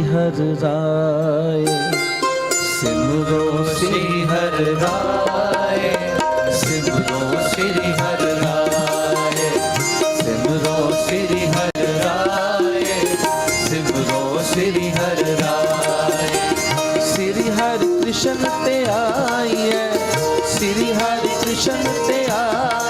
ਸ੍ਰੀ ਹਰ ਰਾਏ ਸਿਮਰੋ ਸ੍ਰੀ ਹਰ ਰਾਏ ਸਿਮਰੋ ਸ੍ਰੀ ਹਰ ਰਾਏ ਸਿਮਰੋ ਸ੍ਰੀ ਹਰ ਰਾਏ ਸਿਮਰੋ ਸ੍ਰੀ ਹਰ ਰਾਏ ਸ੍ਰੀ ਹਰ ਕ੍ਰਿਸ਼ਨ ਤੇ ਆਈਐ ਸ੍ਰੀ ਹਰ ਕ੍ਰਿਸ਼ਨ ਤੇ ਆਈਐ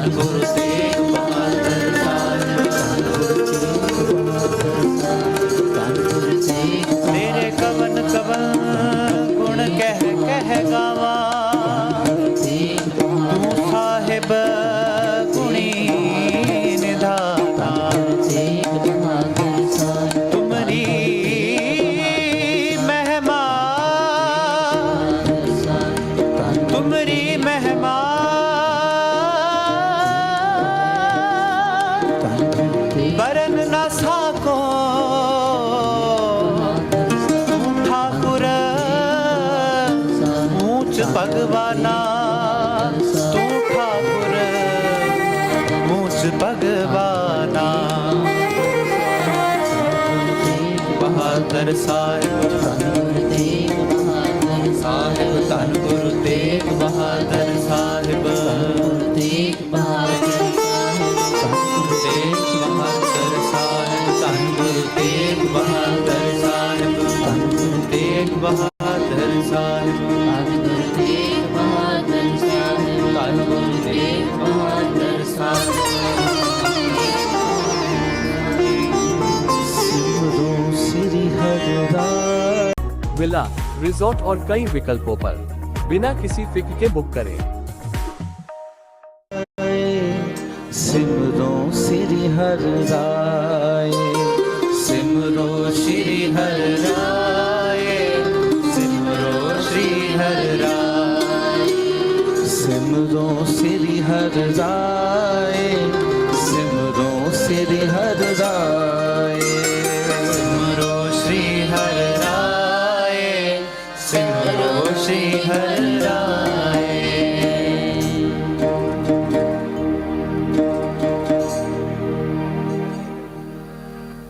I'm gonna. मुझ भगवाना तू ठाकुर मुझ भगवाना बहादुर साहिब धन गुरुदेव साहिब धन गुरुदेव बहादुर साहिब गुरुदेव बहादुर बहादुर साहिब धन गुरुदेव बहादुर साहिब धन गुरुदेव बहादुर विला, रिजॉर्ट और कई विकल्पों पर। बिना किसी फ़िक्र के बुक करें। सिमरों श्री हर राय, सिमरो श्री हर राय, सिमरो श्री हर राय। सिमरो श्री हर राय, सिमरो श्री हर राय। श्रीहरा